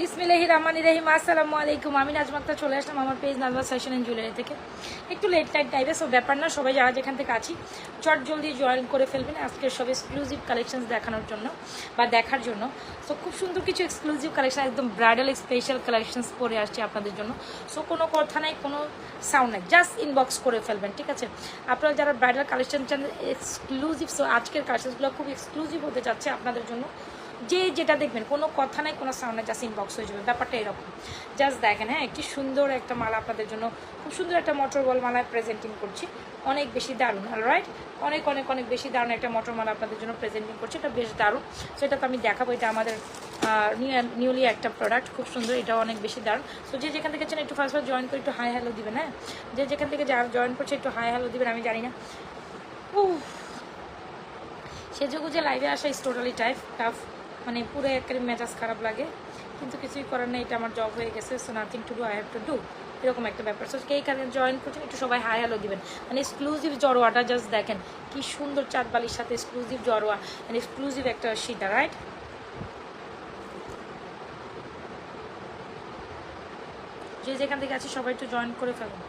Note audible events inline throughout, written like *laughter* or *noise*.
বিসমিল্লাহি রহমানি রহিম। আসসালামু আলাইকুম। আমি নাজমাক্তা চলে আসলাম আমার page Nazma fashion and jewellery থেকে। একটু লেট নাইট টাইপে সব ব্যাপার না, সবাই যারা যেখান থেকে আছি, চট জলদি জয়েন করে ফেলবেন আজকের সব এক্সক্লুসিভ কালেকশন দেখানোর জন্য বা দেখার জন্য। সো খুব সুন্দর কিছু এক্সক্লুসিভ কালেকশন একদম ব্রাইডাল স্পেশাল কালেকশনস পরে আসছে আপনাদের জন্য। সো কোনো কথা নাই, কোনো সাউন্ড নাই জাস্ট ইনবক্স করে ফেলবেন, ঠিক আছে? আপনারা যারা ব্রাইডাল কালেকশন চান এক্সক্লুসিভ সো আজকের কালেকশনসগুলো খুব এক্সক্লুসিভ হতে যাচ্ছে আপনাদের জন্য। যে যেটা দেখবেন, কোনো কথা নাই, কোনো সাউন্ড জাস্ট ইনবক্স হয়ে যাবে। ব্যাপারটা এরকম। জাস্ট দেখেন হ্যাঁ একটি সুন্দর একটা মালা আপনাদের জন্য, খুব সুন্দর একটা মটর বল মালায় প্রেজেন্টিং করছি। অনেক বেশি দারুণ রাইট অনেক অনেক অনেক বেশি দারুণ একটা মটর মালা আপনাদের জন্য প্রেজেন্টিং করছি। এটা বেশ দারুণ। সো এটা তো আমি দেখাবো, এটা আমাদের নিউলি একটা প্রোডাক্ট খুব সুন্দর, এটাও অনেক বেশি দারুণ। সো যে যেখান থেকে একটু ফার্স্ট ফার্স্ট জয়েন করে একটু হাই হ্যালো দিবেন হ্যাঁ? যে যেখান থেকে যা জয়েন করছে একটু হাই হ্যালো দিবেন, আমি জানি না। সেজগুজে লাইভে আসা ইস টোটালি টাইফ টাফ মানে পুরো একেবারে মেজাজ খারাপ লাগে। কিন্তু কিছুই করার নেই, এটা আমার জব হয়ে গেছে so nothing to do I have to do এরকম একটা ব্যাপার। সো কে এখানে জয়েন করছেন, একটু সবাই হাই হ্যালো দিবেন। মানে এক্সক্লুসিভ জরোয়াটা জাস্ট দেখেন, কি সুন্দর চাঁদবালির সাথে এক্সক্লুসিভ জরোয়া মানে এক্সক্লুসিভ একটা সীতা রাইট যে যেখান থেকে আছে, সবাই একটু জয়েন করে ফেলুন।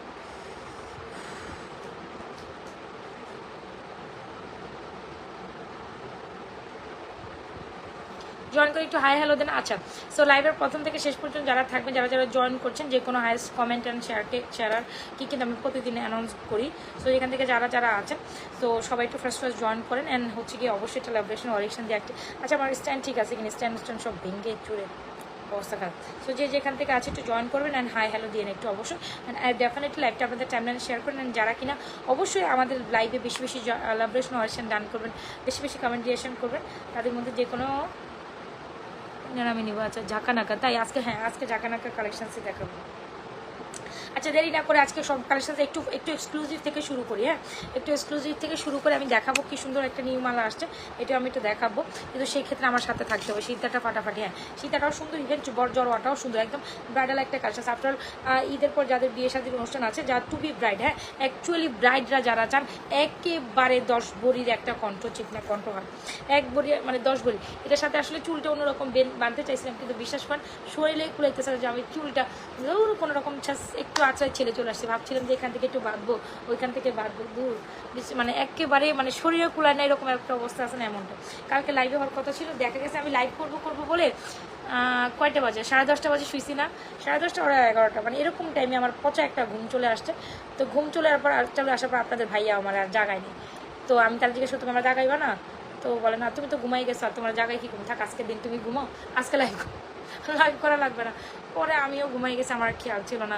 জয়েন করে একটু হাই হ্যালো দেন। আচ্ছা সো লাইভের প্রথম থেকে শেষ পর্যন্ত যারা থাকবেন, যারা যারা জয়েন করছেন, যে কোনো highest comment and share sharer কী কিন্তু আমি প্রতিদিন অ্যানাউন্স করি। সো এখান থেকে যারা যারা আছেন তো সবাই একটু ফার্স্ট ফার্স্ট জয়েন করেন অ্যান্ড হচ্ছে কি অবশ্যই একটা লাইব্রেশন অরিকশন দিয়ে আচ্ছা আমার স্ট্যান্ড ঠিক আছে কিনা? স্ট্যান্ড স্ট্যান্ড সব ভেঙে চুরে অবস্থা খারাপ। সো যে যেখান থেকে আছে একটু জয়েন করবেন অ্যান্ড হাই হ্যালো দিয়ে একটু অবশ্যই। অ্যান্ড আই ডেফিনেটলি লাইভটা আপনাদের টাইমলাইনে শেয়ার করবেন অ্যান্ড যারা কিনা অবশ্যই আমাদের লাইভে বেশি বেশি লাইব্রেশন অরিকশন ডান করবেন, বেশি বেশি কমেন্ট রিয়েকশন করবেন, তাদের মধ্যে যে কোনো না আমি নিবো আচ্ছা ঝাঁকানাকা। তাই আজকে হ্যাঁ আজকে ঝাঁকানাকা কালেকশনসই দেখাবো। আচ্ছা দেরি না করে আজকে সব কালেকশন একটু একটু এক্সক্লুসিভ থেকে শুরু করি হ্যাঁ? একটু এক্সক্লুসিভ থেকে শুরু করে আমি দেখাবো কি সুন্দর একটা নিউ মালা আসছে এটা আমি একটু দেখাবো। কিন্তু সেই ক্ষেত্রে আমার সাথে থাকতে হবে শীতাটা ফাটাফাটি হ্যাঁ? শীতাটাও সুন্দর ইভেন বড় জড়োয়াটাও সুন্দর, একদম ব্রাইডাল একটা কালেকশন। আফটার ঈদের পর যাদের বিয়ে শাদীর অনুষ্ঠান আছে যা টু বি ব্রাইড হ্যাঁ? অ্যাকচুয়ালি ব্রাইডরা যারা চান, একেবারে দশ বড়ির একটা কণ্ঠ, চিকনা কণ্ঠ হয়। এক বড়ি মানে দশ বড়ি। এটার সাথে আসলে চুলটা অন্যরকম বেন, বাঁধতে চাইছিলাম, কিন্তু বিশ্বাস করেন, শরীরে কুলাইতেছে যে আমি চুলটা কোনো রকম একটু আচার ছেলে চলে আসছে। ভাবছিলাম যে এখান থেকে একটু বাঁধবো, ওইখান থেকে বাঁধবো, দূর। মানে একেবারে মানে শরীরে কুলায় না, এরকম একটা অবস্থা আছে না এমনটা। কালকে লাইভে হওয়ার কথা ছিল, দেখা গেছে আমি লাইভ করব করব বলে কয়টা বাজে? সাড়ে দশটা বাজে, শুইছি না। সাড়ে দশটা, ওরা এগারোটা। মানে এরকম টাইমে আমার পচা একটা ঘুম চলে আসছে। তো ঘুম চলে আসার পর চলে আসার পর আপনাদের ভাইয়া আমার আর জাগায়নি তো আমি তাহলে জিজ্ঞেস করতাম আমরা জাগাইবা না? তো বলে, না, তুমি তো ঘুমাই গেছো, আর তোমার জায়গায় কি ঘুম? থাক, আজকের দিন তুমি ঘুমাও। আজকে লাইভ লাইভ *laughs* করা লাগবে না। পরে আমিও ঘুমাই গেছি, আমার খেয়াল ছিল না।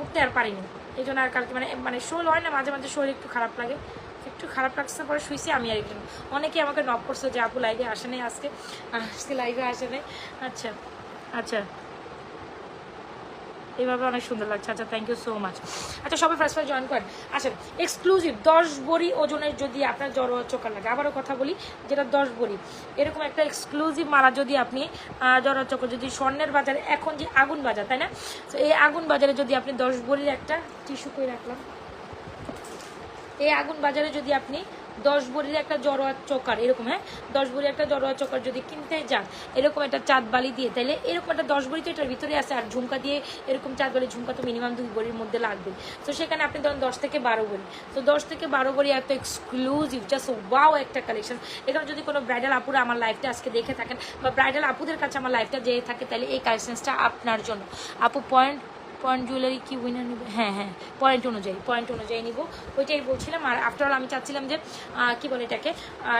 উঠতে আর পারিনি। এই জন্য আর কালকে মানে মানে শোল হয় না, মাঝে মাঝে শোল একটু খারাপ লাগে। একটু খারাপ লাগছে, পরে শুয়েছি আমি আর একজন। অনেকে আমাকে নক করছে যে, আপু লাইভে আসে নাই আজকে? আজকে লাইভে আসে নাই। আচ্ছা আচ্ছা। এইভাবে অনেক সুন্দর লাগছে। আচ্ছা থ্যাংক ইউ সো মাচ আচ্ছা সবাই ফার্স্ট ফার্স্ট জয়েন করেন। আচ্ছা এক্সক্লুসিভ দশ বড়ি ওজনের যদি আপনার জ্বর চোখা লাগে। আবারও কথা বলি, যেটা দশ বড়ি, এরকম একটা এক্সক্লুসিভ মালা যদি আপনি জ্বর চক্র, যদি স্বর্ণের বাজারে, এখন যে আগুন বাজার, তাই না? তো এই আগুন বাজারে যদি আপনি দশ বড়ির একটা টিস্যু করে রাখলাম। এই আগুন বাজারে যদি আপনি দশ বড়ির একটা জড়োয়া চোকার, এরকম হ্যাঁ? দশ বড়ির একটা জড়োয়া চোকার যদি কিনতে যান, এরকম একটা চাঁদ বালি দিয়ে তাহলে এরকম একটা দশ বড়ি তো এটার ভিতরে আছে, আর ঝুমকা দিয়ে এরকম চাঁদ বালি, ঝুমকা তো মিনিমাম দুই বড়ির মধ্যে লাগবে। তো সেখানে আপনি ধরুন দশ থেকে বারো বড়ি, তো দশ থেকে বারো বড়ি এত এক্সক্লুসিভ জাস্ট ওয়াও একটা কালেকশন এখানে যদি কোনো ব্রাইডাল আপুরা আমার লাইফটা আজকে দেখে থাকেন, বা ব্রাইডাল আপুদের কাছে আমার লাইফটা যেয়ে থাকে তাহলে এই কালেকশনসটা আপনার জন্য। আপু পয়েন্ট পয়েন্ট জুয়েলারি কি উইনার নেবে? হ্যাঁ হ্যাঁ পয়েন্ট অনুযায়ী পয়েন্ট অনুযায়ী নিব। ওইটাই বলছিলাম। আর আফটার অল আমি চাচ্ছিলাম যে কি বলে এটাকে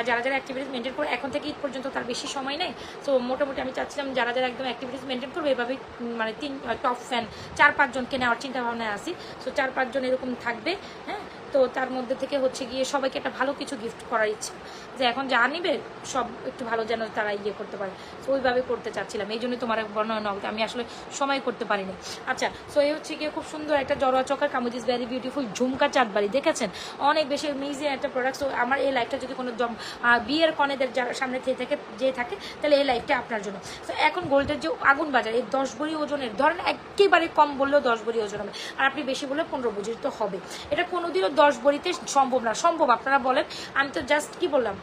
যারা যারা অ্যাক্টিভিটিস মেনটেন করে, এখন থেকে ঈদ পর্যন্ত তার বেশি সময় নেই। তো মোটামুটি আমি চাচ্ছিলাম যারা যারা একদম অ্যাক্টিভিটিস মেনটেন করবে এভাবে মানে তিন টপ ফ্যান চার পাঁচজনকে নেওয়ার চিন্তা ভাবনায় আসি তো চার পাঁচজন এরকম থাকবে হ্যাঁ? তো তার মধ্যে থেকে হচ্ছে গিয়ে সবাইকে একটা ভালো কিছু গিফট করার ইচ্ছা। যে এখন যা নিবে, সব একটু ভালো যেন তারা ইয়ে করতে পারে। তো ওইভাবে করতে চাচ্ছিলাম, এই জন্যই তোমার বর্ণনা নক আমি আসলে সময় করতে পারিনি। আচ্ছা সো এই হচ্ছে গিয়ে খুব সুন্দর একটা জড়োয়া চকার কামুদিস ভ্যারি বিউটিফুল ঝুমকা চাঁদবাড়ি, দেখেছেন? অনেক বেশি মিজে একটা প্রোডাক্ট সো আমার এই লাইফটা যদি কোনো বিয়ের কনেদের সামনে থেকে থাকে যে থাকে, তাহলে এই লাইফটা আপনার জন্য। তো এখন গোল্ডের যে আগুন বাজার, এই দশ বড়ি ওজনের, ধরেন একেবারে কম বললেও দশ বড়ি ওজন হবে। আর আপনি বেশি বললে পনেরো বড়ি তো হবে। এটা কোনোদিনও দশ বড়িতে সম্ভব না। সম্ভব, আপনারা বলেন। আমি তো জাস্ট কি বললাম?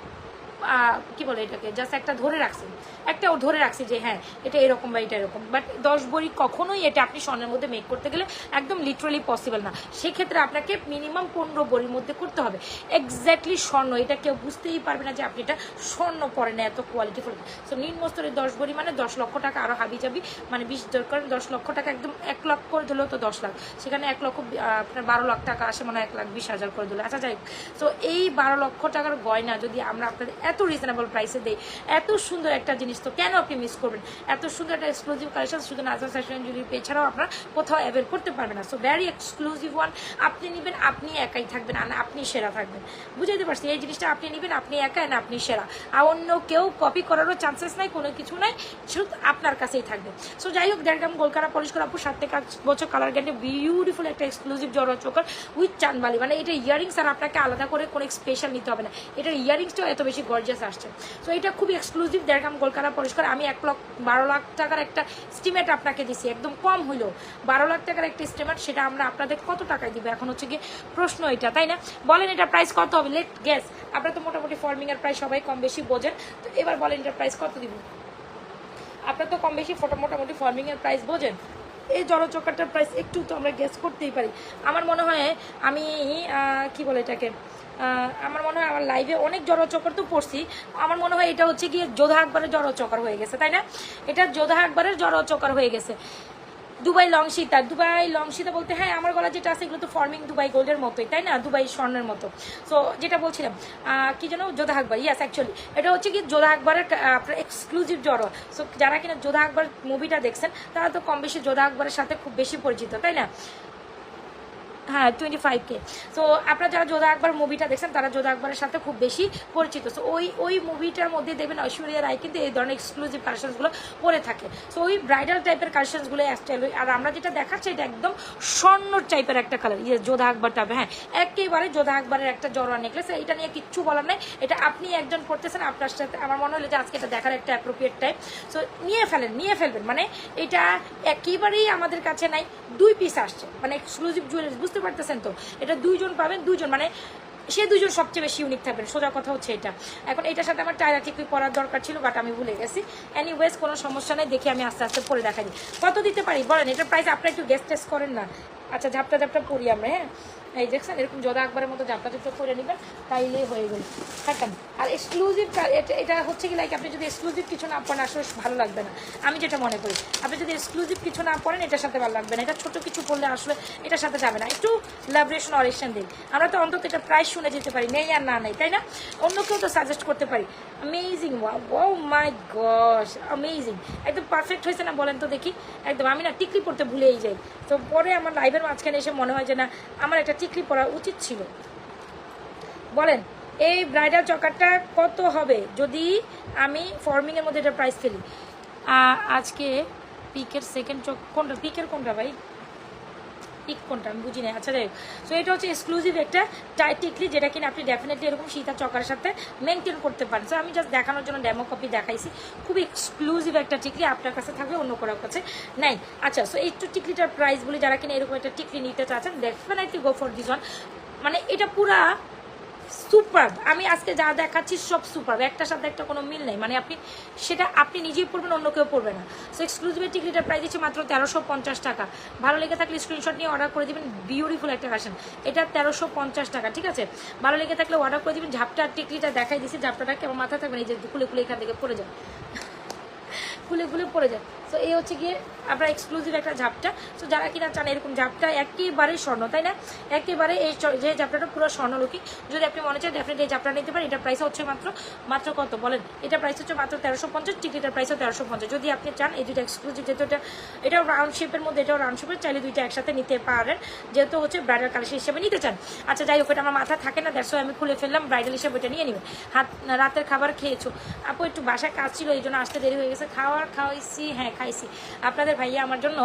কি বলে এটাকে? জাস্ট একটা ধরে রাখছি। একটা ও ধরে রাখছি যে হ্যাঁ এটা এরকম বা এটা এরকম। বাট দশ বড়ি কখনোই এটা আপনি স্বর্ণের মধ্যে মেক করতে গেলে একদম লিটারালি পসিবল না। সেক্ষেত্রে আপনাকে মিনিমাম পনেরো বড়ির মধ্যে করতে হবে। এক্স্যাক্টলি স্বর্ণ। এটা কেউ বুঝতেই পারবে না যে আপনি এটা স্বর্ণ পরে না, এত কোয়ালিটি ফুল সো নিম্ন স্তরের দশ বড়ি মানে দশ লক্ষ টাকা আরও হাবি যাবি মানে বিশ দরকার। দশ লক্ষ টাকা একদম এক লাখ করে দিলেও তো দশ লাখ। সেখানে এক লক্ষ আপনার বারো লাখ টাকা আসে মানে এক লাখ বিশ হাজার করে দিলে। আচ্ছা যাই সো এই বারো লক্ষ টাকার গয়না যদি আমরা আপনাদের এত রিজনেবল প্রাইসে দেয় এত সুন্দর একটা জিনিস তো কেন আপনি মিস করবেন? এত সুন্দর একটা এক্সক্লুসিভ কালেকশন শুধু নাজার ফ্যাশন জুড়ি এছাড়াও আপনারা কোথাও অ্যাভেল করতে পারবেন না। সো ভ্যারি এক্সক্লুসিভ ওয়ান আপনি নেবেন, আপনি একাই থাকবেন আর আপনি সেরা থাকবেন। বুঝাইতে পারছি? এই জিনিসটা আপনি নেবেন, আপনি একাই না, আপনি সেরা। আর অন্য কেউ কপি করারও চান্সেস নাই, কোনো কিছু নাই, শুধু আপনার কাছেই থাকবে। সো যাই হোক গ্রাম গোলকারা পলিশ করা সাত থেকে আট বছর কালার গ্যান্ডে বিউটিফুল একটা এক্সক্লুসিভ জড়ো চোকার উইথ চানবালি মানে এটা ইয়ারিংস আর আপনাকে আলাদা করে কোনো স্পেশাল নিতে হবে না। এটার ইয়ারিংসটাও এত বেশি গর্জিয়াস আসছে। সো এটা খুবই এক্সক্লুসিভ দেড় গ্রাম গোলকারা পরিষ্কার। আমি এক লক্ষ বারো লাখ টাকার একটা স্টিমেট আপনাকে দিছি, একদম কম হইল বারো লাখ টাকার একটা স্টিমেট সেটা আমরা আপনাদের কত টাকায় দিব? এখন হচ্ছে গিয়ে প্রশ্ন এটা, তাই না? বলেন এটা প্রাইস কত হবে? লেট গ্যাস আপনারা তো মোটামুটি ফর্মিং এর প্রাইস সবাই কম বেশি বোঝেন। তো এবার বলেন এটা প্রাইস কত দিব? আপনার তো কম বেশি ফটো মোটামুটি ফার্মিং এর প্রাইস বোঝেন। এই জলচক্করটার প্রাইস একটু তো আমরা গ্যাস করতেই পারি। আমার মনে হয় আমি কি বলে এটাকে? আমার মনে হয় আমার লাইভে অনেক জড়চক্কর তো পড়ছি। আমার মনে হয় এটা হচ্ছে গিয়ে যোধা আকবরের জড়চক্কর হয়ে গেছে, তাই না? এটা যোধা আকবরের জড়চক্কর হয়ে গেছে। দুবাই লং সীতা। দুবাই লং সীতা বলতে হ্যাঁ আমার গলা যেটা আছে এগুলো তো ফর্মিং দুবাই গোল্ডের মতোই, তাই না? দুবাই স্বর্ণের মতো। সো যেটা বলছিলাম কি যেন? যোধা আকবর ইয়াস অ্যাকচুয়ালি এটা হচ্ছে কি যোধা আকবরের আপনার এক্সক্লুসিভ জড়ো। সো যারা কিনা যোধা আকবর মুভিটা দেখছেন, তারা তো কম বেশি যোধা আকবরের সাথে খুব বেশি পরিচিত, তাই না? হ্যাঁ টোয়েন্টি ফাইভ কে সো আপনারা যারা যোধা আকবর মুভিটা দেখছেন, তারা যোধা আকবরের সাথে খুব বেশি পরিচিত। সো ওই ওই মুভিটার মধ্যে দেখবেন ঐশ্বরিয়া রায় কিন্তু এই ধরনের এক্সক্লুসিভ কালেকশনসগুলো পরে থাকে। সো ওই ব্রাইডাল টাইপের কালেকশনসগুলো অ্যাকচুয়ালি আর আমরা যেটা দেখাচ্ছি, এটা একদম স্বর্ণ টাইপের একটা কালার ইয়ে যোধা আকবর টাইপের হ্যাঁ। একেবারে যোধা আকবরের একটা জড়োয়া নেকলেস এটা নিয়ে কিচ্ছু বলার নেই। এটা আপনি একজন পড়তেছেন, আপনার সাথে আমার মনে হলো যে আজকে এটা দেখার একটা অ্যাপ্রোপ্রিয়েট টাইপ সো নিয়ে ফেলেন, নিয়ে ফেলবেন। মানে এটা একেবারেই আমাদের কাছে নাই। দুই পিস আসছে। মানে এক্সক্লুসিভ জুয়েলারি বুঝতে পারতেছেন তো? এটা দুইজন পাবেন, দুইজন মানে সে দুজন সবচেয়ে বেশি ইউনিক থাকবেন। সোজা কথা হচ্ছে এটা। এখন এটার সাথে আমার টায়রা ঠিকই পরার দরকার ছিল বাট আমি ভুলে গেছি। এনিওয়েজ কোনো সমস্যা নেই, দেখি আমি আস্তে আস্তে পরে দিই। কত দিতে পারি? বলেন, এটার প্রাইস আপনারা একটু গেস্ট টেস্ট করেন না। আচ্ছা ঝাপটা ঝাপটা পরি আমরা হ্যাঁ? এই দেখছেন, এরকম জোদা আকবরের মতো ঝাপটা করে নেবেন তাইলেই হয়ে গেল। থাকেন আর এক্সক্লুসিভ এটা হচ্ছে কি লাইক আপনি যদি এক্সক্লুসিভ কিছু না পড়েন, আসলে ভালো লাগবে না। আমি যেটা মনে করি, আপনি যদি এক্সক্লুসিভ কিছু না পড়েন, এটার সাথে ভালো লাগবে না। এটা ছোট কিছু পড়লে আসলে এটার সাথে যাবে না। একটু ল্যাবরেশন অরেকশন দিন। আমরা তো অন্তত এটা প্রাইস শুনে যেতে পারি, নেই আর না নেই, তাই না? অন্য কেউ তো সাজেস্ট করতে পারি। Amazing oh my gosh amazing একদম পারফেক্ট হয়েছে না বলেন তো দেখি। একদম, আমি না টিকলি পড়তে ভুলেই যাই। তো পরে আমার লাইভের মাঝখানে এসে মনে হয় যে না, আমার একটা টিকলি পরা উচিত ছিল। বলেন, এই ব্রাইডাল চকারটা কত হবে যদি আমি ফর্মিংয়ের মধ্যে এটা প্রাইস ফেলি? আজকে পিকের সেকেন্ড চক কোনটা? পিকের কোনটা ভাই? পিক কোনটা আমি বুঝি না আচ্ছা যাই সো এটা হচ্ছে এক্সক্লুসিভ একটা টাইট টিকলি যেটা কিনা আপনি ডেফিনেটলি এরকম সীতা চকার সাথে মেনটেন করতে পারেন। সো আমি জাস্ট দেখানোর জন্য ডেমো কপি দেখাইছি। খুব এক্সক্লুসিভ একটা টিকলি আপনার কাছে থাকবে, অন্য কারোর কাছে নাই। আচ্ছা সো এই টিকলিটার বলি, যারা কিনা এরকম একটা টিকলি নিতে চাচ্ছেন definitely go for this one মানে এটা পুরা সুপার আমি আজকে যা দেখাচ্ছি সব সুপার একটা সাথে একটা কোনো মিল নেই। মানে আপনি সেটা আপনি নিজেই পড়বেন, অন্য কেউ পড়বে না। সো এক্সক্লুসিভ টিকিটের প্রাইস দিচ্ছে মাত্র তেরোশো পঞ্চাশ টাকা। ভালো লেগে থাকলে স্ক্রিনশট নিয়ে অর্ডার করে দেবেন। বিউটিফুল একটা ফ্যাশন এটা তেরোশো পঞ্চাশ টাকা, ঠিক আছে? ভালো লেগে থাকলে অর্ডার করে দেবেন। ঝাপটার টিকলিটা দেখাই দিচ্ছি। ঝাপটাটা আমার মাথা থাকবে এই যে খুলে খুলে এখান থেকে পড়ে যায়। খুলে খুলে পড়ে যায়। সো এই হচ্ছে গিয়ে আপনার এক্সক্লুসিভ একটা ঝাপটা। সো যারা কিনা চান এরকম ঝাপটা, একেবারে স্বর্ণ, তাই না? একেবারে এই যে ঝাপটাটা পুরো স্বর্ণলুকি। যদি আপনি মনে চান ডেফিনেটলি এই ঝাপটা নিতে পারেন। এটা প্রাইস হচ্ছে মাত্র মাত্র কত বলেন? এটা প্রাইস হচ্ছে মাত্র তেরোশো পঞ্চাশ টিকিটের প্রাইস হচ্ছে তেরোশো পঞ্চাশ। যদি আপনি চান, এই দুটো এক্সক্লুসিভ যেহেতু এটা এটাও রাউন্ড শেপের মধ্যে, এটাও রাউন্ড শেপের চাইলে দুইটা একসাথে নিতে পারেন। যেহেতু হচ্ছে ব্রাইডাল কালেকশন হিসেবে নিতে চান। আচ্ছা যাই হোক, এটা আমার মাথা থাকে না দেড়শো আমি খুলে ফেললাম ব্রাইডাল হিসেবে এটা নিয়ে নেবেন। হাত রাতের খাবার খেয়েছো। আপু, একটু বাসায় কাজ ছিল এই জন্য আসতে দেরি হয়ে গেছে। খাওয়ার খাওয়াইছি হ্যাঁ খাইছি। আপনাদের ভাইয়া আমার জন্য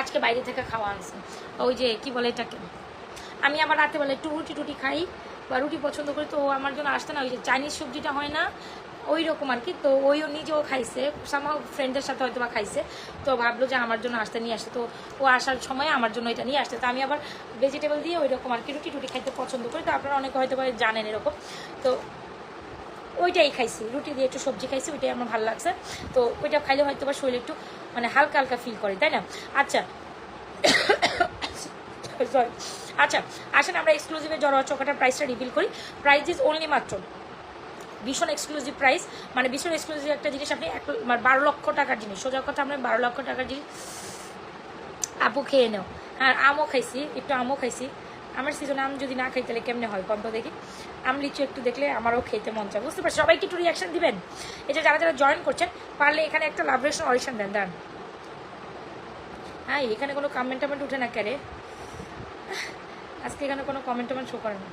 আজকে বাইরে থেকে খাওয়া আনছে। ওই যে, কি বলে এটাকে? আমি আবার রাতে বেলা একটু রুটি টুটি খাই বা রুটি পছন্দ করি, তো আমার জন্য আসতে না, ওই যে চাইনিজ সবজিটা হয় না, ওই রকম আর কি। তো ওইও নিজেও খাইছে সামা ফ্রেন্ডের সাথে হয়তো বা খাইছে। তো ভাবলো যে আমার জন্য আসতে নিয়ে আসতে তো ও আসার সময় আমার জন্য এটা নিয়ে আসতে তো আমি আবার ভেজিটেবল দিয়ে ওই রকম আর কি রুটি টুটি খাইতে পছন্দ করি। তো আপনারা অনেকে হয়তো বা জানেন এরকম। তো ওইটাই খাইছি, রুটি দিয়ে একটু সবজি খাইছি, ওইটাই আমার ভালো লাগছে। তো ওইটা খাইলে হয়তো বা শরীর একটু মানে হালকা হালকা ফিল করে, তাই না? আচ্ছা *coughs* সরি আচ্ছা আসেন আমরা এক্সক্লুসিভের জড়োয়া চোখাটার প্রাইসটা রিভিল করি। প্রাইস ইজ অনলি মাত্র ভীষণ এক্সক্লুসিভ প্রাইস মানে ভীষণ এক্সক্লুসিভ একটা জিনিস আপনি এক মানে বারো লক্ষ টাকার জিনিস। সোজা কথা আমরা বারো লক্ষ টাকার জিনিস আপু খেয়ে নেও। আর আমও খাইছি, একটু আমও খাইছি। আমার সিজনে আম যদি না খাই, তাহলে কেমনে হয়? গন্ধ দেখি। আম লিচু একটু দেখলে আমারও খেতে মন চায়। বুঝতে পারছি? সবাইকে একটু রিয়াকশান দিবেন। এটা যারা যারা জয়েন করছেন, পারলে এখানে একটা লাভরেশন অডিশন দেন দেন। হ্যাঁ এখানে কোনো কমেন্ট টমেন্ট উঠে না ক্যারে আজকে এখানে কোনো কমেন্ট টমেন্ট শো করে না।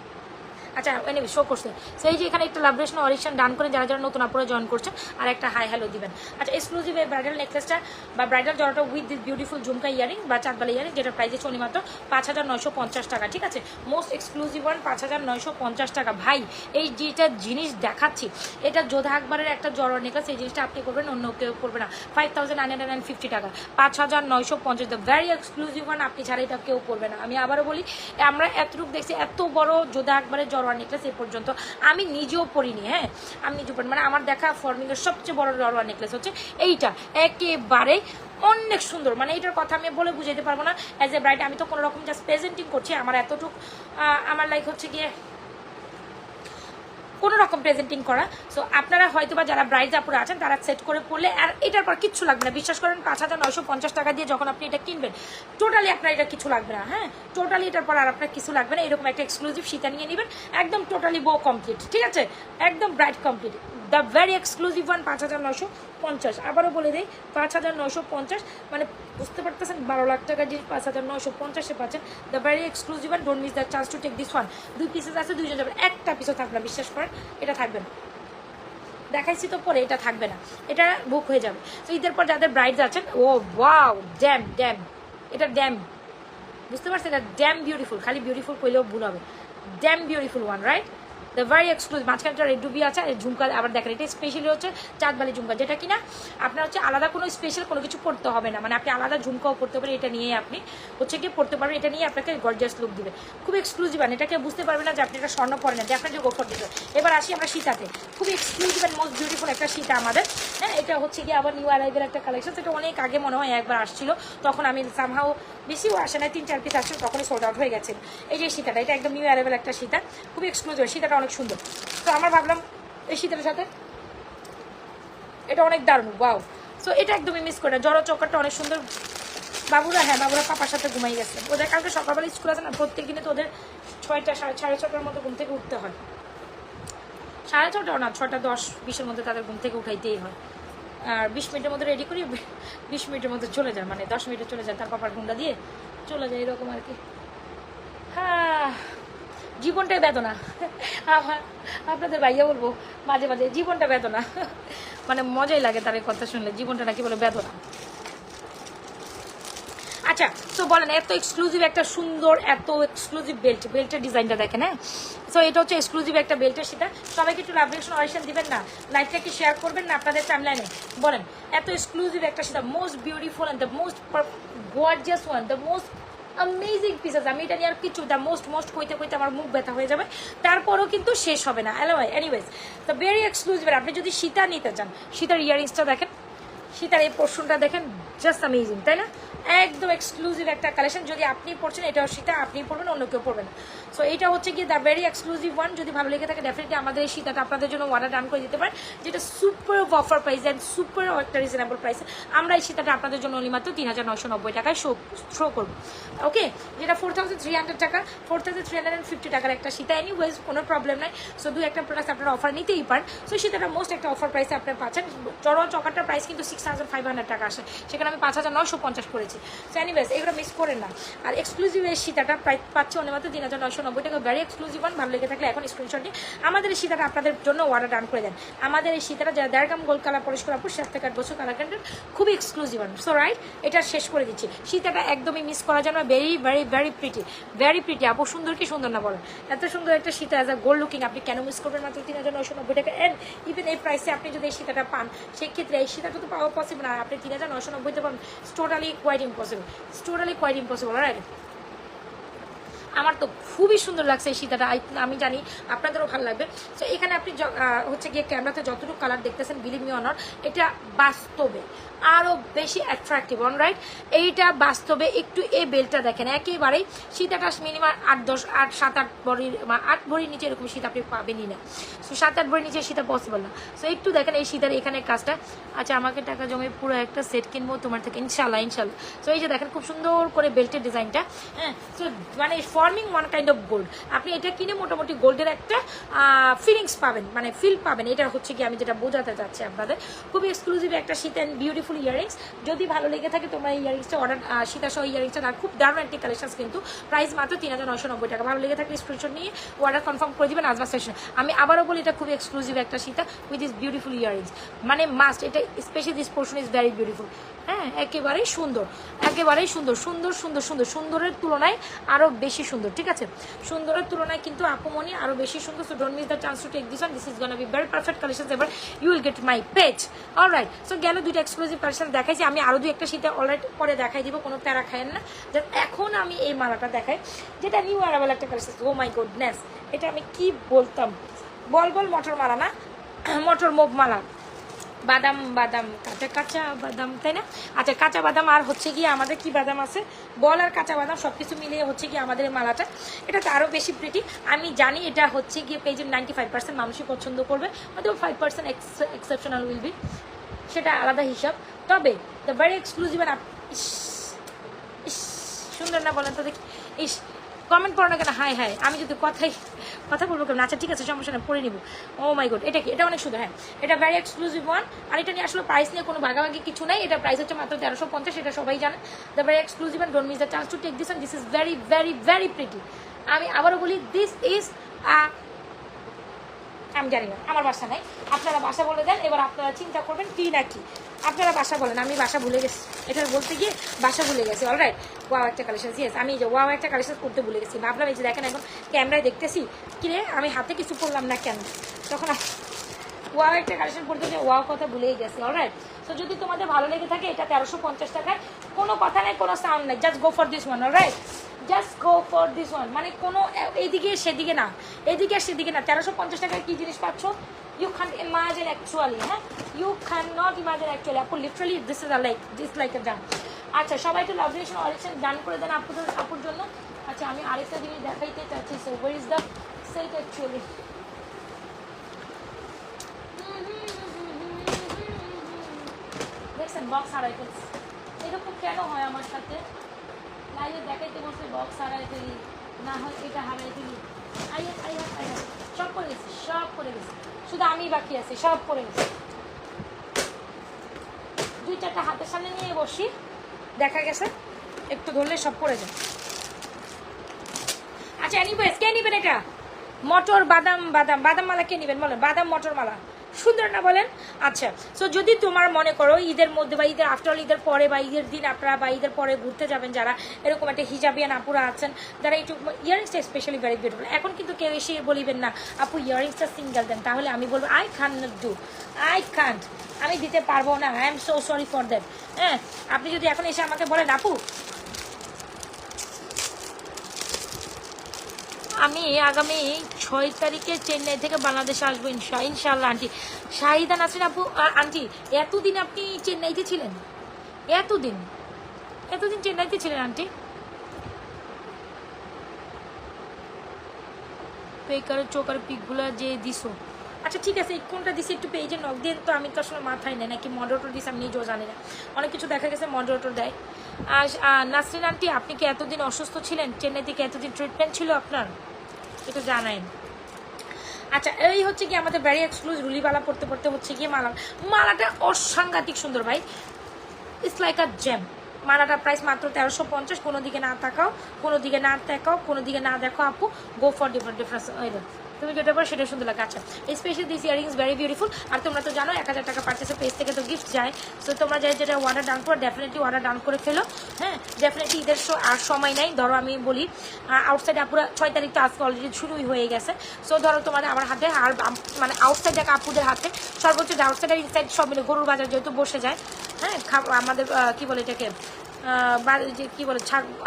আচ্ছা এনিওয়ে শো করছে। সো এই যে এখানে একটা লাভরেশন অডিশন ডান করে যারা যারা নতুন আপুরা জয়েন করছেন আর একটা হাই হ্যালো দিবেন। আচ্ছা এক্সক্লুসিভ ব্রাইডাল নেকলেসটা বা bridal জড়াটা with this beautiful jhumka earring বা চাঁদবালা ইয়ারিং যেটা প্রাইসে চলি মাত্র পাঁচ হাজার নয়শো পঞ্চাশ টাকা, ঠিক আছে? মোস্ট এক্সক্লুসিভ ওয়ান পাঁচ হাজার নয়শো পঞ্চাশ টাকা। ভাই, এই যেটা জিনিস দেখাচ্ছি, এটা যোধা আকবরের একটা জড় নেকলেস এই জিনিসটা আপনি করবেন, অন্য কেউ করবে না। Five thousand nine hundred fifty টাকা। পাঁচ হাজার নয়শো পঞ্চাশ ভ্যারি এক্সক্লুসিভ ওয়ান আপনি ছাড়া এটা কেউ করবে না। আমি আবারও বলি, আমরা এতটুকু দেখছি, এত বড় যোধা আকবরের জড়োয়া নেকলেস এই পর্যন্ত আমি নিজেও পরিনি হ্যাঁ? আমি নিজেও পড়ি মানে আমার দেখা ফর্মিংয়ের সবচেয়ে বড় লরোয়া নেকলেস হচ্ছে এইটা। একেবারে অনেক সুন্দর। মানে এটার কথা আমি বলে বুঝাইতে পারব না। অ্যাজ এ ব্রাইড আমি তো কোনো রকম জাস্ট প্রেজেন্টিং করছি। আমার এতটুকু আমার লাইক হচ্ছে গিয়ে কোনো রকম প্রেজেন্টিং করা। সো আপনারা হয়তো বা যারা ব্রাইড আপুরা আছেন, তারা সেট করে পড়লে আর এটার পর কিচ্ছু লাগবে না। বিশ্বাস করেন, পাঁচ হাজার নয়শো পঞ্চাশ টাকা দিয়ে যখন আপনি এটা কিনবেন টোটালি আপনার এটা কিছু লাগবে না হ্যাঁ? টোটালি এটার পর আর আপনার কিছু লাগবে না। এরকম একটা এক্সক্লুসিভ সীতা নিয়ে নেবেন, একদম টোটালি বো কমপ্লিট ঠিক আছে? একদম bride complete the very exclusive one পাঁচ হাজার নশো পঞ্চাশ। আবারও বলে দেই, পাঁচ হাজার নশো পঞ্চাশ মানে বুঝতে পারতেছেন, বারো লাখ টাকার জিনিস পাঁচ হাজার নশো পঞ্চাশে পাচ্ছেন the very exclusive one don't miss the chance to take this one দুই পিসেস আছে, দুইজন যাবেন একটা পিসও থাকবে বিশ্বাস করেন, এটা থাকবে না। দেখাইছি তো পরে, এটা থাকবে না। এটা বুক হয়ে যাবে। তো ঈদের পর যাদের ব্রাইডস আছেন, ও ওয়াও ড্যাম ড্যাম এটা ড্যাম বুঝতে পারছেন? এটা ড্যাম বিউটিফুল খালি বিউটিফুল কইলেও ভুল হবে। Damn beautiful one right the very exclusive মাঝখানে একটা ডুবি আছে, আর ঝুমকা আবার দেখেন, এটা স্পেশালি হচ্ছে চাঁদবালি ঝুমকা, যেটা কিনা আপনার হচ্ছে আলাদা কোনো স্পেশাল কোনো কিছু করতে হবে না। মানে আপনি আলাদা ঝুমকাও করতে পারেন, এটা নিয়ে আপনি হচ্ছে কি পড়তে পারবেন, এটা নিয়ে আপনাকে গর্জিয়াস লুক দিবে। খুব এক্সক্লুসিভ আর এটাকে বুঝতে পারবেন না যে আপনি এটা স্বর্ণ পরেন যে আপনার যে গোফর দিতে এবার আসি আমরা সীতাতে। খুব এক্সক্লুসিভ অ্যান্ড মোস্ট বিউটিফুল একটা সীতা আমাদের। হ্যাঁ এটা হচ্ছে কি আবার নিউ অ্যারাইভের একটা কালেকশন সেটা অনেক আগে মনে হয় একবার আসছিল। তখন আমি সামহাও বেশিও আসে না তিন চার পিস আসছিল, তখনই সোল্ড আউট হয়ে গেছে। এই যে সীতাটা, এটা একদম নিউ অ্যারাইভেল একটা সীতা। খুবই এক্সক্লুসিভ সীতাটা অনেক সুন্দর। তো আমার ভাবলাম এই শীতের সাথে এটা অনেক দারুণ, ওয়াও। সো এটা একদমই মিস করে না। জড়ো চক্করটা অনেক সুন্দর। বাবুরা হ্যাঁ বাবুরা পাপার সাথে ঘুমাই গেছে। ওদের কালকে সকালবেলা স্কুল আছে না, প্রত্যেক দিনে তো ওদের ছয়টা, সাড়ে সাড়ে ছটার মতো ঘুম থেকে উঠতে হয়। সাড়ে ছটাও না ছটা দশ, বিশের মধ্যে তাদের ঘুম থেকে উঠাইতেই হয়। আর বিশ মিনিটের মধ্যে রেডি করি বিশ মিনিটের মধ্যে চলে যায় মানে দশ মিনিটে চলে যায় তার পাপার গুন্ডা দিয়ে। চলে যায় এরকম আর কি। জীবনটাই বেদনা। আমার, আপনাদের ভাইয়া বলব, মাঝে মাঝে জীবনটা বেদনা। মানে মজাই লাগে তার কথা শুনলে, জীবনটা নাকি বলে বেদনা। আচ্ছা তো বলেন, এত এক্সক্লুসিভ একটা সুন্দর, এত এক্সক্লুসিভ বেল্ট বেল্টের ডিজাইনটা দেখেন হ্যাঁ? সো এটা হচ্ছে এক্সক্লুসিভ একটা বেল্টের সেটা। সবাইকে একটু লাভরেশন অরিশন দিবেন না। লাইফটা কি শেয়ার করবেন না আপনাদের টাইমলাইনে বলেন, এত এক্সক্লুসিভ একটা সেটা most beautiful and the most gorgeous one the most amazing pieces আমি এটা নিয়ে আর কিছু দ্য মোস্ট মোস্ট কইতে কইতে আমার মুখ ব্যথা হয়ে যাবে। তারপরও কিন্তু শেষ হবে না। Hello anyways the very exclusive আপনি যদি সীতা নিতে চান, সীতার ইয়ারিংসটা দেখেন, সীতার এই পোর্শনটা দেখেন জাস্ট অ্যামেজিং তাই না? একদম এক্সক্লুসিভ একটা কালেকশন যদি আপনি পড়ছেন, এটাও সীতা আপনি পড়বেন, অন্য কেউ পড়বে না। সো এটা হচ্ছে গিয়ে দ্য ভেরি এক্সক্লুসিভ ওয়ান যদি ভালো লেগে থাকে ডেফিনেটলি আমাদের এই সীতাটা আপনাদের জন্য অর্ডার ডান করে দিতে পারেন, যেটা super offer price and super একটা রিজনেবল প্রাইসে আমরা এই সীতাটা আপনাদের জন্য অনলি মাত্র তিন হাজার নশো নব্বই টাকায় শো শো করব। ওকে যেটা ফোর থাউজেন্ড থ্রি হান্ড্রেড টাকা four thousand three hundred fifty টাকার একটা সীতা। এনিওয়েজ কোনো প্রবলেম নাই। সো দু একটা প্রোডাক্ট আপনারা অফার নিতেই পারেন। সো সীতাটা মোস্ট একটা অফার প্রাইসে আপনারা পাচ্ছেন। চড়ো চকারটার প্রাইস কিন্তু সিক্স থাউজেন্ড ফাইভ হান্ড্রেড টাকা আসে। সেখানে আমি পাঁচ হাজার নশো পঞ্চাশ করেছি। সো এগুলো মিস করেন না। আর এক্সক্লুসিভ এই সীতাটা প্রায় পাচ্ছে অনেক মাত্র তিন হাজার নশো নব্বই টাকা। ভেরি এক্সক্লুসিভ ভালো লেগে থাকলে এখন স্ক্রিনশট নিয়ে আমাদের এই সীতাটা আপনাদের জন্য অর্ডার ডান করে দেন। আমাদের এই সীতাটা যারা দেড়গাম গোল কালার পরিষ্কার আপুর সাত থেকে আট বছর কালার ক্যান্ডেল খুবই এক্সক্লুসিভ সো রাইট এটা শেষ করে দিচ্ছি। সীতাটা একদমই মিস করা যায় না very very very pretty very pretty আপু, সুন্দর কি সুন্দর না বলেন এত সুন্দর একটা সীতা অ্যাজ আ গোল্ড লুকিং আপনি কেন মিস করবেন মাত্র তিন হাজার নশো নব্বই টাকা? অ্যান্ড ইভেন এই প্রাইসে আপনি যদি এই সীতাটা পান, সেক্ষেত্রে এই সীতাটা তো পাওয়া পসিবল না। আপনি তিন হাজার নশো নব্বইতে পান totally quite impossible totally quite impossible right আমার তো খুবই সুন্দর লাগছে এই সীতাটা। আমি জানি আপনাদেরও ভালো লাগবে। তো এখানে আপনি হচ্ছে গিয়ে ক্যামেরাতে যতটুকু কালার দেখতেছেন বিলিভ মি অনর এটা বাস্তবে আরও বেশি অ্যাট্রাকটিভ অন রাইট এইটা বাস্তবে একটু এই বেলটা দেখেন, একেবারেই সীতাটা মিনিমাম আট দশ, আট, সাত, আট ভরির আট ভরির নিচে এরকম শীত আপনি পাবেনই না। সো সাত, আট ভরির নিচে শীতা পসিবল না। সো একটু দেখেন এই শীতের এখানে কাজটা। আচ্ছা আমাকে টাকা জমে পুরো একটা সেট কিনবো তোমার থেকে ইনশাল্লাহ ইনশাল্লাহ সো এই যে দেখেন, খুব সুন্দর করে বেল্টের ডিজাইনটা হ্যাঁ? সো মানে forming one kind of gold আপনি এটা কিনে মোটামুটি গোল্ডের একটা ফিলিংস পাবেন মানে ফিল পাবেন। এটা হচ্ছে কি আমি যেটা বোঝাতে চাচ্ছি আপনাদের। খুবই এক্সক্লুসিভ একটা শীত অ্যান্ড বিউটিফুল ইয়ারিংস যদি ভালো লেগে থাকে তোমরা এই ইয়ারিংসটা অর্ডার সীতা সহ ইয়ারিংসটা আর খুব দারুণ একটি কালেকশন কিন্তু। প্রাইস মাত্র তিন হাজার নশো নব্বই টাকা। ভালো লেগে থাকলে স্ক্রিনশট নিয়ে অর্ডার কনফার্ম করে দিবেন আজমা স্টেশন আমি আবারও বলি, এটা খুব এক্সক্লুসিভ একটা সীতা উইথ ইস বিউটিফুল ইয়ারিংস মানে মাস্ট এটা specially this portion is very beautiful হ্যাঁ একেবারেই সুন্দর একেবারেই সুন্দর সুন্দর সুন্দর সুন্দর, সুন্দরের তুলনায় আরও বেশি সুন্দর, ঠিক আছে? সুন্দরের তুলনায় কিন্তু আপুমনি আরও বেশি সুন্দর so don't miss the chance to take this one this is gonna be very perfect collection এবার you will get my page all right so গেল দুইটা এক্সক্লুসিভ কালেকশন দেখাইছি। আমি আরও দুই একটা শীতে অলরাইট পরে দেখাই দিব, কোনো প্যারা খায়েন না। এখন আমি এই মালাটা দেখাই, যেটা নিউ অ্যারাবেল একটা কালেকশন ও মাই গুডনেস এটা আমি কি বলতাম? বল বল, মটর মালা না? *clears throat* মটর মোগ মালা। বাদাম বাদাম, কাঁচা কাঁচা বাদাম, তাই না? আচ্ছা কাঁচা বাদাম আর হচ্ছে গিয়ে আমাদের কি বাদাম আছে? বল আর কাঁচা বাদাম সব কিছু মিলিয়ে হচ্ছে গিয়ে আমাদের মালাটা। এটা তো আরও বেশি প্রিটি আমি জানি এটা হচ্ছে গিয়ে পেজের নাইনটি ফাইভ পার্সেন্ট মানুষই পছন্দ করবে। হয়তো five percent exceptional will be সেটা আলাদা হিসাব। তবে দ্য ভেরি এক্সক্লুসিভ আর ইস, সুন্দর না বলেন তো দেখি। ইস কমেন্ট করো না কেন? হাই হাই আমি যদি কথাই, কথা বলব কেন আচ্ছা ঠিক আছে, সমস্যা নেই, পড়ে নিবো। ও মাই গুড এটা কি? এটা অনেক সুন্দর হ্যাঁ। এটা ভ্যারি এক্সক্লুসিভ ওয়ান আর এটা নিয়ে আসলে প্রাইস নিয়ে কোনো ভাগাভাগি কিছু নেই। এটা প্রাইস হচ্ছে মাত্র তেরোশো পঞ্চাশ, এটা সবাই জানে। The very exclusive and don't miss the chance to take this and this is very very very pretty আমি আবারও বলি দিস ইজ আ আমি জানি না, আমার বাসা নাই। আপনারা বাসা বলে দেন, এবার আপনারা চিন্তা করবেন কি না কি। আপনারা বাসা বলেন, আমি বাসা ভুলে গেছি। এটা বলতে গিয়ে বাসা ভুলে গেছি অলরাইট ওয়াও একটা কালেকশন ইয়েস আমি যে ওয়াও একটা কালেকশন করতে ভুলে গেছি। ভাবলাম এই যে দেখেন এখন ক্যামেরায় দেখতেছি, কিরে, আমি হাতে কিছু করলাম না কেন? তখন ওয়াও একটা কালেকশন করতে গিয়ে ওয়াও কথা ভুলেই গেছি অলরাইট তো যদি তোমাদের ভালো লেগে থাকে এটা তেরোশো পঞ্চাশ টাকায় কোনো কথা নাই, কোনো সাউন্ড নাই just go for this one alright just go for this one মানে কোনো, এইদিকে, সেদিকে না আর সেদিকে না, তেরোশো পঞ্চাশ টাকায় কী জিনিস পাচ্ছ? ইউ খান ইমাজিন অ্যাকচুয়ালি হ্যাঁ? You can not imagine actually আপু literally this is a like this like a done আচ্ছা সবাই একটু লাভলিশন অরিকশন ডান করে দেন আপুদের আপুর জন্য। আচ্ছা আমি আরেকটা জিনিস দেখাইতে চাচ্ছি so where is the set actually দেখছেন বক্স হারাই ফেলছি এরকম কেন হয় আমার সাথে? লাইভে দেখাইতে বসে বক্স হারাই ফেলি না হয় এটা হারাই ফেলি। আই আই আই সব করে গেছি, সব করে গেছি। শুধু আমি বাকি আছি, সব করে গেছি। দুই চারটা হাতের সামনে নিয়ে বসি, দেখা গেছে, একটু ধরলে সব পড়ে যায়। আচ্ছা এনিওয়েজ কে নিবেন এটা? মটর, বাদাম বাদাম বাদাম মালা কে নিবেন বলেন? বাদাম মটর মালা সুন্দর না বলেন? আচ্ছা সো যদি তোমার মনে করো ঈদের মধ্যে বা ঈদের আফটার ঈদের পরে বা ঈদের দিন আপনারা বা ঈদের পরে ঘুরতে যাবেন, যারা এরকম একটা হিজাবিয়ান আপুরা আছেন যারা একটু ইয়ারিংসটা স্পেশালি ভেরি বিউটিফুল এখন কিন্তু কেউ এসে বলিবেন না, আপু ইয়ারিংসটা সিঙ্গেল দেন, তাহলে আমি বলব I can do I can't আমি দিতে পারব না I am so sorry for that হ্যাঁ আপনি যদি এখন এসে আমাকে বলেন, আপু আমি আগামী ছয় তারিখে চেন্নাই থেকে বাংলাদেশে আসব ইনশা ইনশাল্লাহ আন্টি। শাহিদা নাসরিন আপু আন্টি, এতদিন আপনি চেন্নাইতে ছিলেন? এতদিন? এতদিন চেন্নাইতে ছিলেন, আন্টি? পেকার চোকার পিকগুলো যে দিছো। আচ্ছা ঠিক আছে, কোনটা দিছি একটু পেজে নক দিয়ে তো আমি তো আসলে মাথায় নেই, নাকি মডারেটর দিছি আমি নিজেও জানি না। অনেক কিছু দেখা গেছে মডারেটর দেয়। আর নাসরিন আন্টি, আপনি কি এতদিন অসুস্থ ছিলেন? চেন্নাই থেকে এতদিন ট্রিটমেন্ট ছিল আপনার? এটা জানাই। আচ্ছা এই হচ্ছে কি আমাদের ভ্যারি এক্সক্লুজ রুলিবালা পড়তে পড়তে হচ্ছে গিয়ে মালা। মালাটা অসাংঘাতিক সুন্দর ভাই। ইটস লাইক আ জ্যাম মালাটার প্রাইস মাত্র তেরোশো পঞ্চাশ, কোনো দিকে না তাকাও, কোনো দিকে না তাকাও, কোনো দিকে না দেখো আপু। গো ফর ডিফারেন্ট ডিফারেন্স তুমি যেটা পরে সেটা সুন্দর লাগে। আচ্ছা special this earrings very beautiful আর তোমরা তো জানো, এক হাজার টাকা পার্চেসের পেজ থেকে তো গিফট যায়। সো তোমরা যাই যেটা অর্ডার ডান করো ডেফিনেটলি অর্ডার ডান করে ফেলো। হ্যাঁ ডেফিনেটলি ঈদের আর সময় নাই। ধরো আমি বলি আউটসাইড আপুরা ছয় তারিখ তো আজকে অলরেডি শুরুই হয়ে গেছে। সো ধরো তোমাদের আমার হাতে আর মানে আউটসাইড এক আপুদের হাতে সর্বোচ্চ আউটসাইড আর ইনসাইড সব মিলে গরুর বাজার যেহেতু বসে যায়। হ্যাঁ আমাদের কি বলে এটাকে? যে কি বলে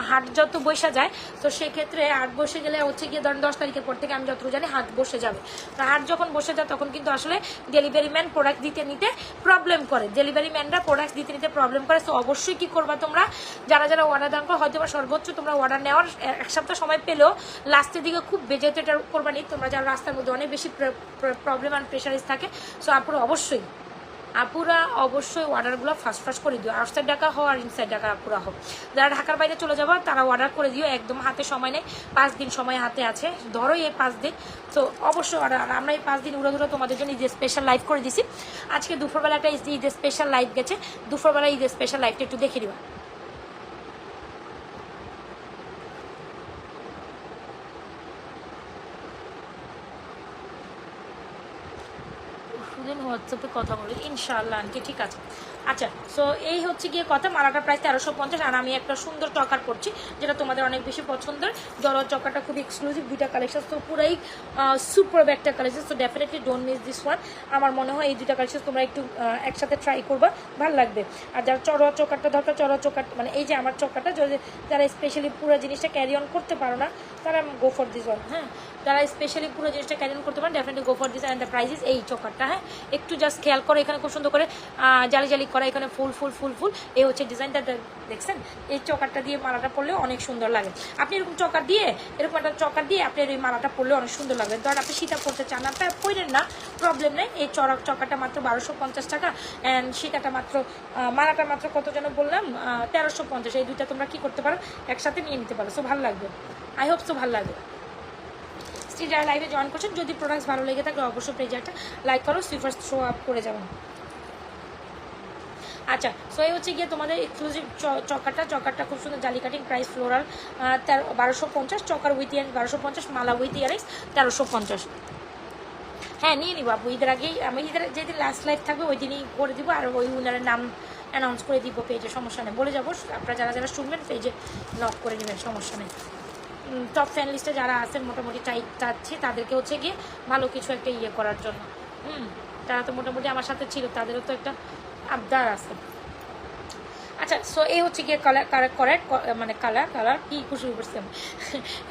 হাট যত বসে যায়, তো সেক্ষেত্রে হাট বসে গেলে হচ্ছে গিয়ে ধরেন দশ তারিখের পর থেকে আমি যতটুকু জানি হাট বসে যাবে। তো হাট যখন বসে যায়, তখন কিন্তু আসলে ডেলিভারি ম্যান প্রোডাক্ট দিতে নিতে প্রবলেম করে। ডেলিভারি ম্যানরা প্রোডাক্ট দিতে নিতে প্রবলেম করে। তো অবশ্যই কি করবা তোমরা? যারা যারা অর্ডার দান করো হয়তো বা সর্বোচ্চ তোমরা অর্ডার নেওয়ার এক সপ্তাহ সময় পেলেও লাস্টের দিকে খুব বেজে তো এটা করবা নি তোমরা যারা রাস্তার মধ্যে অনেক বেশি প্রবলেম আর প্রেশারিজ থাকে সো আপুরা অবশ্যই। আপুরা অবশ্যই অর্ডারগুলো ফাস্ট ফাস্ট করে দিও। আউটসাইড ঢাকা হও আর ইনসাইড ঢাকা আপুরা হোক যারা ঢাকার বাইরে চলে যাব, তারা অর্ডার করে দিও। একদম হাতে সময় নেই। পাঁচ দিন সময় হাতে আছে। ধরো এই পাঁচ দিন। তো অবশ্যই অর্ডার আমরা এই পাঁচ দিন উড়ে ধরে তোমাদের জন্য ঈদের স্পেশাল লাইভ করে দিছি। আজকে দুপুরবেলা একটা ঈদের স্পেশাল লাইভ গেছে। দুপুরবেলা ঈদের স্পেশাল লাইভটা একটু দেখে দিবা দিন হোয়াটসঅ্যাপে কথা বলি ইনশাআল্লাহ আনকি ঠিক আছে। আচ্ছা সো এই হচ্ছে গিয়ে কথা। মালাটার প্রাইস তেরোশো পঞ্চাশ, আর আমি একটা সুন্দর চকার করছি যেটা তোমাদের অনেক বেশি পছন্দের। জল চকাটা খুব এক্সক্লুসিভ দুইটা কালেকশন তো পুরাই সুপার একটা কালেকশন তো definitely don't miss this one আমার মনে হয় এই দুইটা কালেকশন তোমরা একটু একসাথে ট্রাই করবা, ভালো লাগবে। আর যারা চড়োয়া চোকারটা দরকার, চড়োয়া চোকার মানে এই যে আমার যদি যারা স্পেশালি পুরো জিনিসটা ক্যারি অন করতে পারো না, তারা গো ফর দিস ওয়ান হ্যাঁ? যারা স্পেশালি পুরো জিনিসটা ক্যারি অন করতে পারেন definitely go for this and the prices এই চকারটা হ্যাঁ? একটু জাস্ট খেয়াল করো, এখানে খুব সুন্দর করে জালি জালি করা, এখানে ফুল ফুল ফুল ফুল। এই হচ্ছে ডিজাইনটা দেখছেন? এই চকারটা দিয়ে মালাটা পরলে অনেক সুন্দর লাগে। আপনি এরকম চকার দিয়ে, এরকম একটা চকার দিয়ে আপনি এই মালাটা পরলে অনেক সুন্দর লাগবে। ধরেন আপনি সীতা পরতে চান না তা পরেন না প্রবলেম নেই। এই চড়ক চকাটা মাত্র বারোশো পঞ্চাশ টাকা অ্যান্ড সীতাটা মাত্র মালাটা মাত্র কত যেন বললাম তেরোশো পঞ্চাশ। এই দুইটা তোমরা কি করতে পারো? একসাথে নিয়ে নিতে পারো। সো ভালো লাগবে। আই হোপ সো ভালো লাগবে। স্টিল যারা লাইভে জয়েন করছেন, যদি প্রোডাক্টস ভালো লেগে থাকে, অবশ্যই পেজটা লাইক করো সুইফার শো আপ করে যাবেন। আচ্ছা সো এই হচ্ছে গিয়ে তোমাদের এক্সক্লুসিভ চকাটা, চকারটা খুব সুন্দর জালি কাটিং প্রাইস ফ্লোরাল তেরো, বারোশো পঞ্চাশ, চকার উইথ ইয়ারিং বারোশো পঞ্চাশ, মালা উইথ ইয়ারিংস তেরোশো পঞ্চাশ। হ্যাঁ নিয়ে নিবো আপু, ঈদের আগেই, আমি ঈদের, যেদিন লাস্ট লাইফ থাকবে ওই দিনই করে দিব, আর ওই উনারের নাম অ্যানাউন্স করে দিব পেজে সমস্যা নেই। বলে যাব, আপনারা যারা যারা শুনবেন পেজে লক করে নেবেন, সমস্যা নেই। টপ ফ্যান লিস্টে যারা আছেন, মোটামুটি চাই চাচ্ছি তাদেরকে হচ্ছে গিয়ে ভালো কিছু একটা ইয়ে করার জন্য। হুম, তারা তো মোটামুটি আমার সাথে ছিল, তাদেরও তো একটা আবদার আছে। আচ্ছা সো এই হচ্ছে গিয়ে কালার কালার করার মানে কালার কালার কি খুশি করছি আমি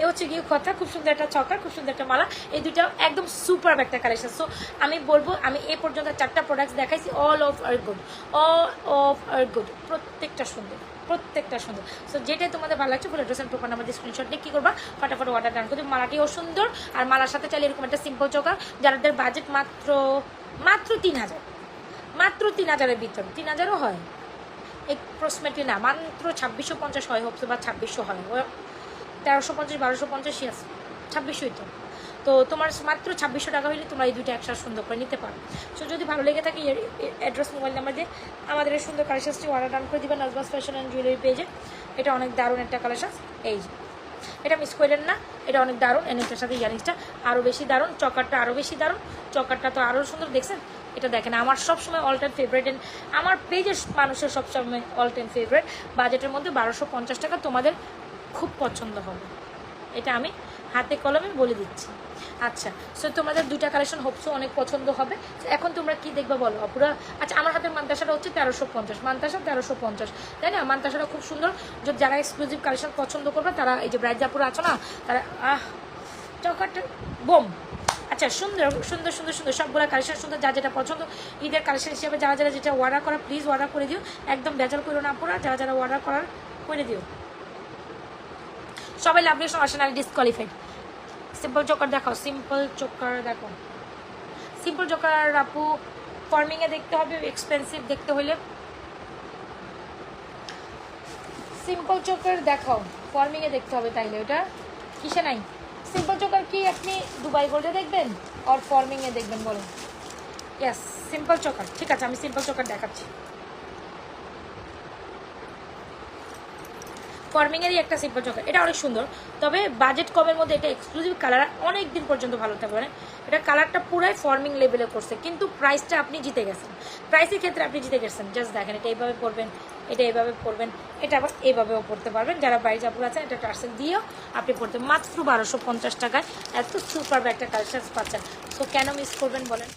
এ হচ্ছে গিয়ে কথা, খুব সুন্দর একটা চকা খুব সুন্দর একটা মালা। এই দুইটা একদম সুপার একটা কালেকশন সো আমি বলব, আমি এ পর্যন্ত চারটা প্রোডাক্টস দেখাইছি all of are good all of are good প্রত্যেকটা সুন্দর প্রত্যেকটা সুন্দর। সো যেটাই তোমাদের ভালো লাগছে address and profile number screenshot নিয়ে কী করবা? ফটাফট অর্ডার ডান করতে মালাটিও সুন্দর, আর মালার সাথে চাইলে এরকম একটা সিম্পল চোকা যাদের বাজেট মাত্র মাত্র তিন হাজার। মাত্র তিন হাজারের ভিতর তিন হাজারও হয়? এক্সপ্রক্সিমেটলি না, মাত্র ছাব্বিশশো পঞ্চাশ হয় হোক বা ছাব্বিশশো হয়। তেরোশো পঞ্চাশ, বারোশো পঞ্চাশই আছে ছাব্বিশশোই তো। তো তোমার মাত্র ছাব্বিশশো টাকা হলে তোমরা এই দুইটা একসাথে সুন্দর করে নিতে পারো। সো যদি ভালো লেগে থাকে অ্যাড্রেস মোবাইল নাম্বার দিয়ে আমাদের এই সুন্দর কালেকশনটি অর্ডার ডান করে দিবেন নাজবাস ফ্যাশন অ্যান্ড জুয়েলারি পেজে এটা অনেক দারুণ একটা কালেকশন এই যে, এটা মিস করলেন না, এটা অনেক দারুণ। এন এটার সাথে ইয়ারিংসটা আরও বেশি দারুণ, চকারটা আরও বেশি দারুণ। চকারটা তো আরও সুন্দর, দেখছেন? এটা দেখেন, আমার সবসময় অল টাইম ফেভারিট আমার পেজের মানুষের সবসময় অল টাইম ফেভারিট বাজেটের মধ্যে বারোশো পঞ্চাশ টাকা তোমাদের খুব পছন্দ হবে। এটা আমি হাতে কলমে বলে দিচ্ছি। আচ্ছা সো তোমাদের দুইটা কালেকশন হোপসো অনেক পছন্দ হবে। এখন তোমরা কি দেখবে বলো, অপুরা? আচ্ছা আমার হাতের মান্তাসাটা হচ্ছে তেরোশো পঞ্চাশ। মান্তাসা তেরোশো পঞ্চাশ, তাই না? মান্তাসাটা খুব সুন্দর। যারা এক্সক্লুসিভ কালেকশন পছন্দ করবে, তারা এই যে ব্রাইড জাপুরা আছো না, তারা, আহ চকারটা বোম! আচ্ছা সুন্দর সুন্দর সুন্দর সুন্দর সবগুলো কালেকশন সুন্দর যা যেটা পছন্দ, ঈদের কালেকশন হিসেবে যারা যারা যেটা অর্ডার করা প্লিজ অর্ডার করে দিও। একদম বেজাল করো না পড়া যারা যারা অর্ডার করার, করে দিও। সবাই লাভ রিয়েকশন আসে না ডিসকোয়ালিফাইড সিম্পল চোকার দেখাও সিম্পল চোকার দেখো সিম্পল চোকার আপু ফর্মিংয়ে দেখতে হবে এক্সপেন্সিভ দেখতে হলে সিম্পল চোকার দেখাও ফর্মিংয়ে দেখতে হবে তাইলে, ওটা কিসে নাই? সিম্পল চোকার কি আপনি দুবাই গোল্ডে দেখবেন? আর ফর্মিংয়ে দেখবেন বলেন? ইয়াস সিম্পল চোকার ঠিক আছে, আমি সিম্পল চোকার দেখাচ্ছি। ফর্মিংয়েরই একটা সিম্পল চকার এটা অনেক সুন্দর। তবে বাজেট কমের মধ্যে এটা এক্সক্লুসিভ কালার অনেক দিন পর্যন্ত ভালো থাকবে মানে এটা কালারটা পুরাই ফর্মিং লেভেলে করছে। কিন্তু প্রাইসটা আপনি জিতে গেছেন। প্রাইসের ক্ষেত্রে আপনি জিতে গেছেন। জাস্ট দেখেন, এটা এইভাবে পরবেন। এটা এভাবে পরবেন, এটা আবার এভাবেও পড়তে পারবেন। যারা বাড়ি যাব আছেন এটা টার্সেল দিয়েও আপনি পড়তে মাত্র বারোশো পঞ্চাশ টাকায় এত সুপার একটা কালেকশন পাচ্ছেন। তো কেন মিস করবেন বলেন?